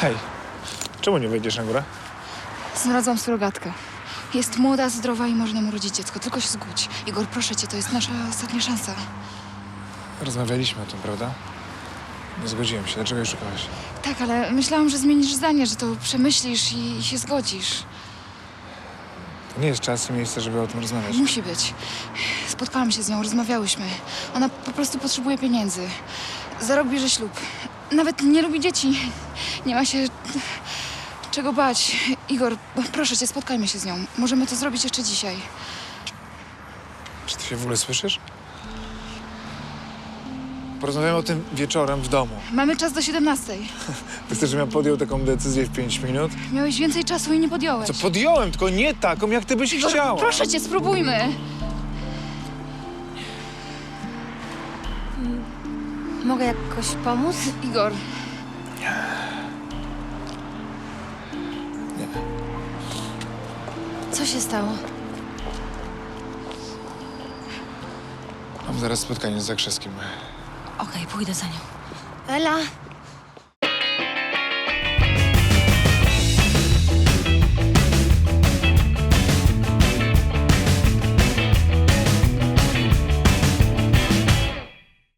Hej, czemu nie wejdziesz na górę? Znalazłam surogatkę. Jest młoda, zdrowa i może nam urodzić dziecko. Tylko się zgódź. Igor, proszę cię, to jest nasza ostatnia szansa. Rozmawialiśmy o tym, prawda? Nie zgodziłem się. Dlaczego jej szukałaś? Tak, ale myślałam, że zmienisz zdanie, że to przemyślisz i, i się zgodzisz. To nie jest czas i miejsce, żeby o tym rozmawiać. Musi być. Spotkałam się z nią, rozmawiałyśmy. Ona po prostu potrzebuje pieniędzy. Za rok bierze ślub. Nawet nie lubi dzieci. Nie ma się czego bać. Igor, proszę cię, spotkajmy się z nią. Możemy to zrobić jeszcze dzisiaj. Czy ty się w ogóle słyszysz? Porozmawiamy o tym wieczorem w domu. Mamy czas do 17. Ty chcesz, żebym ja podjął taką decyzję w 5 minut? Miałeś więcej czasu i nie podjąłeś. Co podjąłem, tylko nie taką, jak ty byś Igor, chciała. Proszę cię, spróbujmy. Mogę jakoś pomóc? Igor, Co się stało? Mam zaraz spotkanie z Zakrzewskim. Okej, pójdę za nią. Ela,